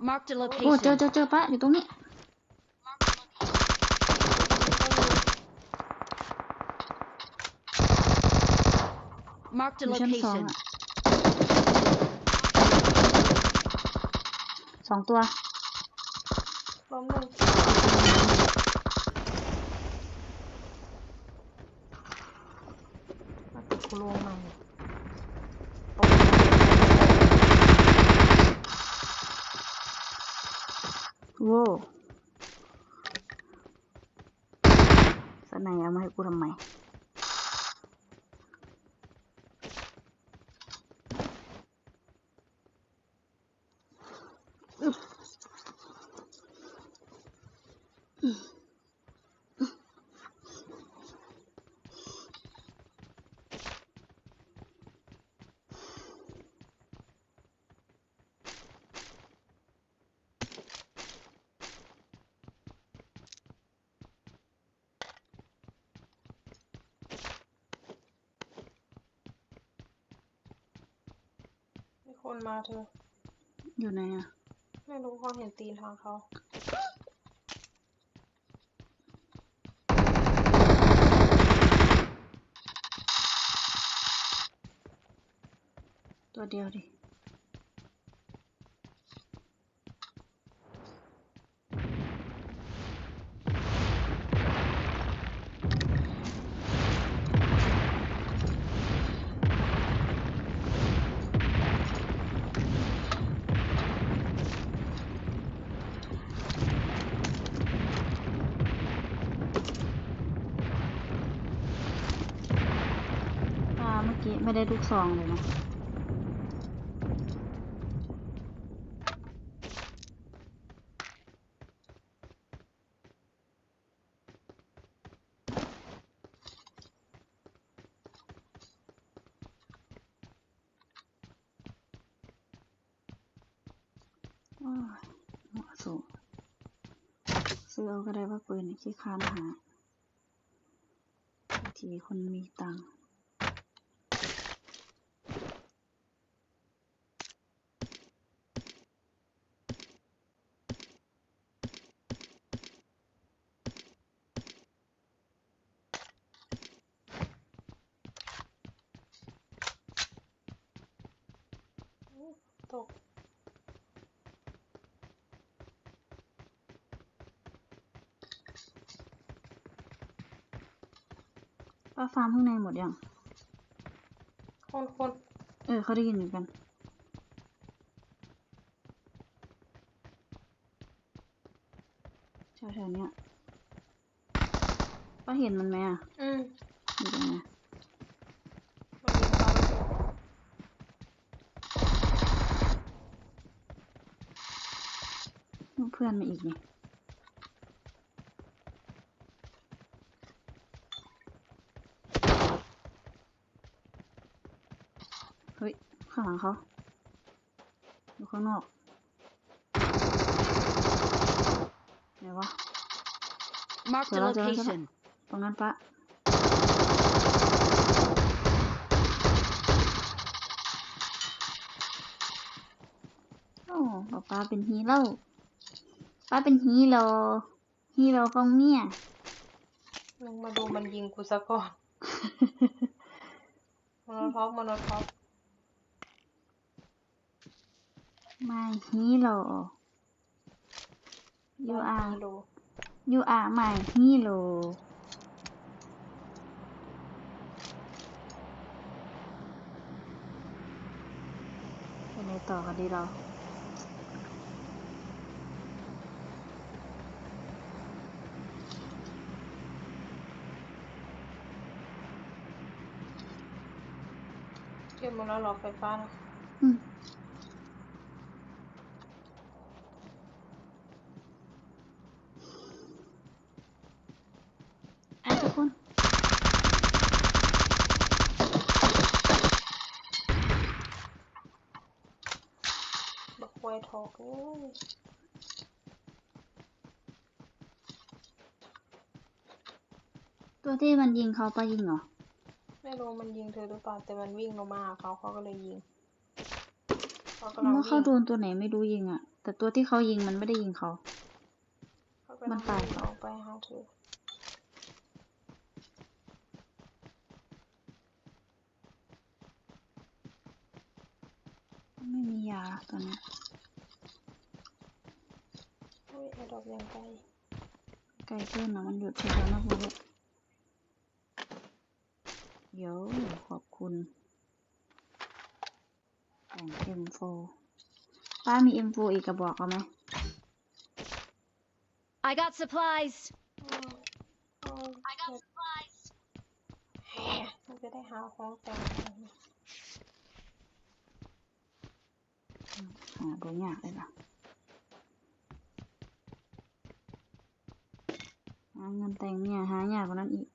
Marked a โอ้เจอ location. เจอเจอปะอยู่ตรงนี้ Marked อ a ยู่ชั้นสอง location. อะสองตัวล้มหนึ่งมาติดกูลงมาเนี่ยโอ้ย โว้สนายเอามาให้กูทำไม คนมาเธอ อยู่ไหนอะไม่รู้เขาเห็นตีนทางเขาตัวเดียวดิ ไม่ได้ลูกซองเลยนะโอ้ยเหมาะสมซื้อเอาก็ได้ว่าปืนขี้ค้านหาทีคนมีตังค์ ตกป้าฟาร์มข้างในหมดยัง คนคนเออเขาได้ยินเหมือนกัน แถวๆเนี้ยป้าเห็นมันไหมอะ อืม อยู่ตรงไหน มันยิงเขาไม่ถูก เพื่อนมาอีกนี่เฮ้ย ข้างหลังเขาอยู่ข้างนอกไหนวะ Marked a Well, I'll do it. location. ตรงนั้นปะโอ้ป๊าป๊าเป็นฮีโร่ ป้าเป็นฮีโร่ ฮีโร่ของเมียมึงมาดูมันยิงกูซะก่อนมโนท็อปมโนท็อป my hero you ไม่ are รู้ you are my hero ไปไหนต่อกันดีเรา หมดแล้วเหรอไฟฟ้านะอืมอะทุกคน บักควายทอกเอ้ยตัวที่มันยิงเขาปะยิงเหรอ ไม่รู้มันยิงเธอหรือเปล่าแต่มันวิ่งลงมาหาเขาเขาก็เลยยิงเขากำลังว่าเขาวิ่งโดนตัวไหนไม่รู้ยิงอะ แต่ตัวที่เขายิงมันไม่ได้ยิงเขา เขากำลังมันตายวิ่งเหรอ ออกไปหาเธอไม่มียาตอนนี้อุ้ยไอ้ดอกยังไกล ไกลเกินนะมันหยุดแถวๆนักบุรุษ เดี๋ยวขอบคุณแต่ง M4 ป้ามี M4 อีกกระบอกเอาไหม I got supplies. อืมเอาเก็บแหมมันจะได้หาของแต่งอะไรเนี่ยหาตัวยากเลยล่ะหาเงินแต่งเนี่ยหายากกว่านั้นอีก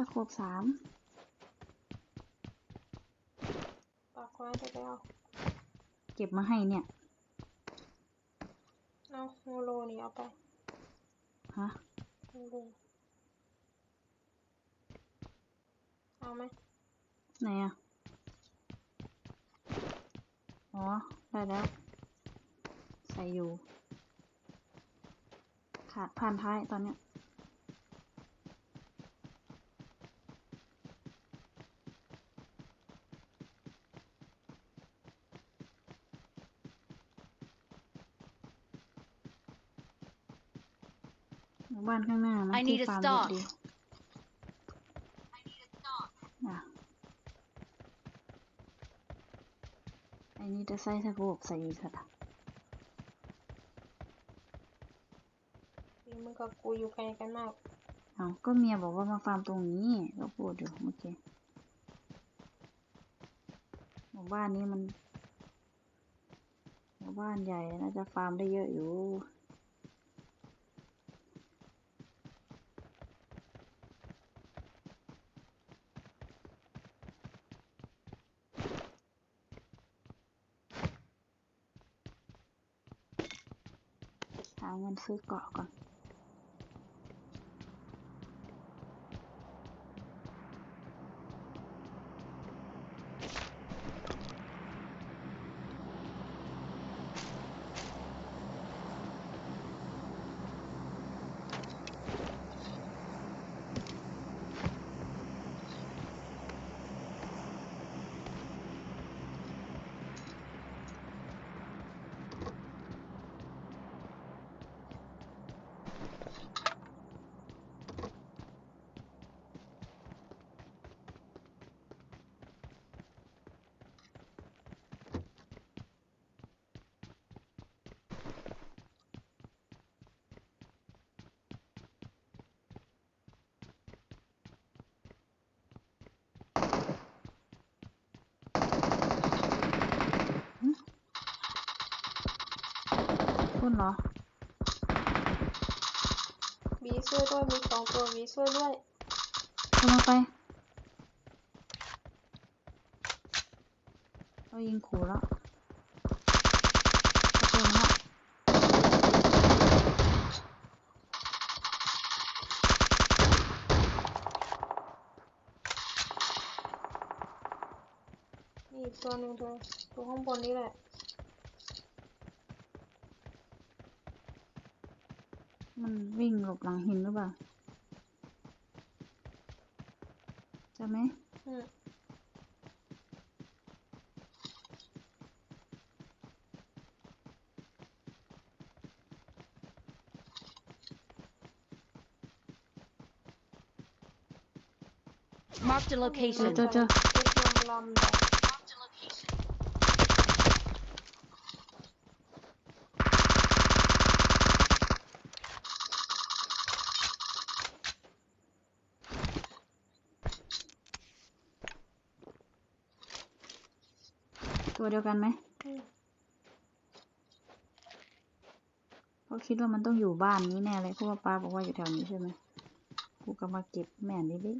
สะโคบสามปักไว้ได้แล้วเก็บมาให้เนี่ย เอาโมโลนี่เอาไปฮะโมโลเอาไหมไหนอะ อ๋อ ได้แล้ว ใส่อยู่ ขาดผ่านท้ายตอนเนี้ย หมู่บ้านข้างหน้านะ I ที่ need a ฟาร์มเยอะ stock ดีอะไอ้นี่จะใส่สะโพกใส่อีกสัตว์นี่มึงกับกูอยู่ไกลกันมากเอาก็เมียบอกว่ามาฟาร์มตรงนี้ก็พูดอยู่เมื่อกี้หมู่บ้านนี้มัน หมู่บ้านใหญ่น่าจะฟาร์มได้เยอะอยู่ หา เงินซื้อเกาะก่อนคุณเหรอบีช่วยด้วยมีสองตัวบีช่วยด้วยกำลังไปเรายิงขู่แล้วตะโกนแล้วนี่อีกตัวหนึ่งเธอตัวข้างบนนี่แหละ มันวิ่งหลบหลังหินหรือเปล่าใช่ไหมอืม Marked a เจอ location. เจอเจอเจ็ดลมลำแบ ตัวเดียวกันไหมเพราะคิดว่ามันต้องอยู่บ้านนี้แน่เลยเพราะว่าป้าบอกว่าอยู่แถวนี้ใช่ไหมกูก็มาเก็บแม่นิดนิด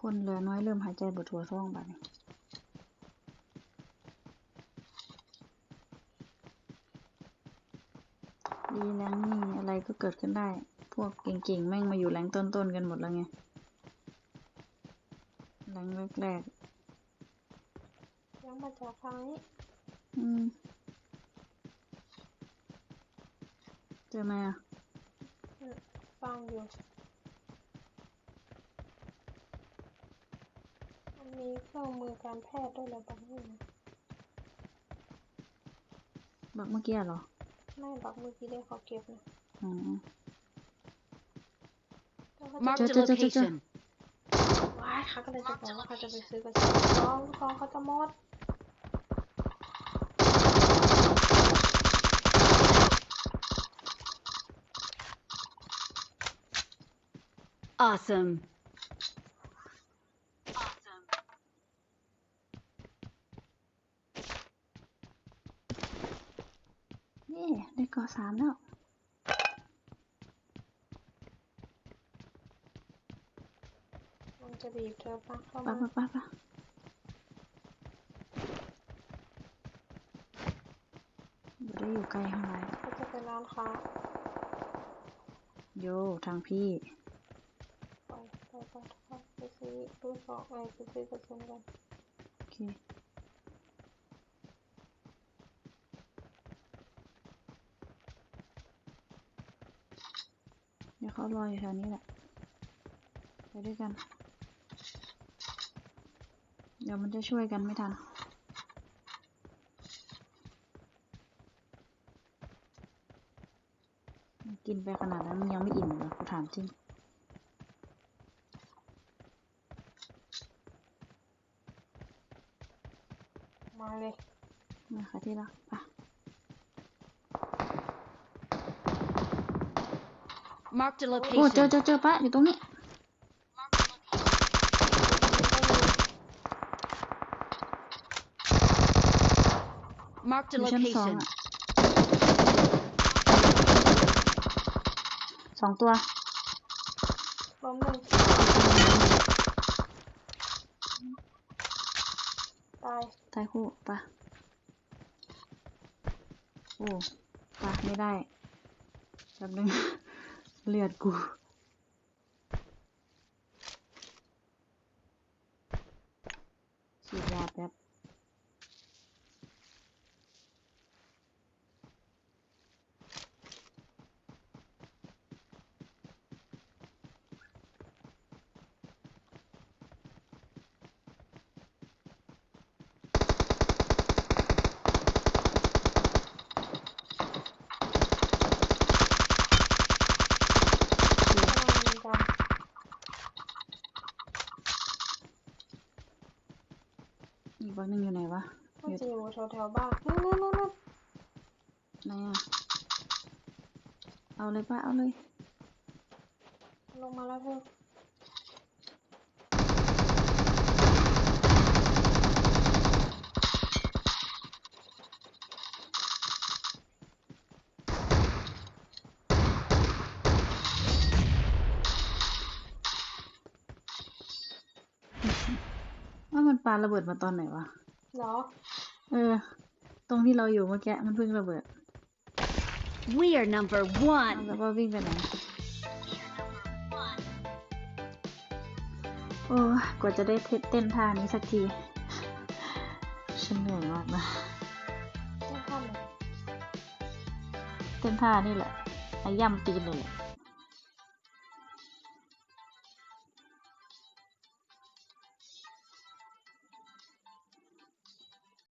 คนเหลือน้อยเริ่มหายใจบดหัวท้องแบบนี้ เกิดขึ้นได้ พวกเก่งๆ แม่งมาอยู่แรงต้นๆ กันหมดแล้วไงแรงแรกยังมาจากทางนี้ๆอืม เจอไหมอะฟังอยู่มันมีเครื่องมือการแพทย์ด้วยเหรอบางอย่างบักเมื่อกี้เหรอ ไม่บอกเมื่อกี้ได้ขอเก็บนะ อ๋อแล้วเขา Marked a Ch- ch- ch- ch- location. ว้ายเขาก็เลยจะบอกว่าเขาจะไปซื้อกระสุนทองทองเขาจะหมด Awesome. เย่ได้เกาะสามแล้ว มัน จะบีบเธอปะเข้าปะมาปะปะปะบ่ได้อยู่ไกลเท่าไหร่เขาจะไปร้านค้าโยทางพี่ ไปไปไปไปไปซื้อตู้สองไอ้ไปซื้อกระสุนกันโอเค เดี๋ยวเขารออยู่แถวนี้แหละ ไปด้วยกัน เดี๋ยวมันจะช่วยกันไม่ทัน กินไปขนาดนั้นมันยังไม่อิ่มเหรอกูถามจริงมาเลยมาค่ะที่รักไป Marked a โอ้เจอ location. เจอเจอปะอยู่ตรงนี้ Marked อ a ยู่ชั้นสอง location. อะสองตัว ล้มหนึ่งตายตายคู่ปะโอ้ปะไม่ได้แป๊บนึง เลือดกู ฉีดยาแป๊บ กำลังยิงกัน อีกบักหนึ่งอยู่ไหนวะ มันจะอยู่ แถวแถวๆบ้านนู่นนู่นนู่นนู่นไหนอะ เอาเลยปะเอาเลย ลงมาแล้วเธอว่ามันปาระเบิดมาตอนไหนวะเหรอ เออ ตรงที่เราอยู่เมื่อกี้มันเพิ่งระเบิด We are number เอา one. แล้วว่าวิ่งไปไหนโอ้ยกว่าจะได้เทเต้นท่านี้สักที ฉันเหนื่อยมากนะไม่ทำเลยเต้นท่านี่แหละไอ้ย่ำตีนเลยแหละ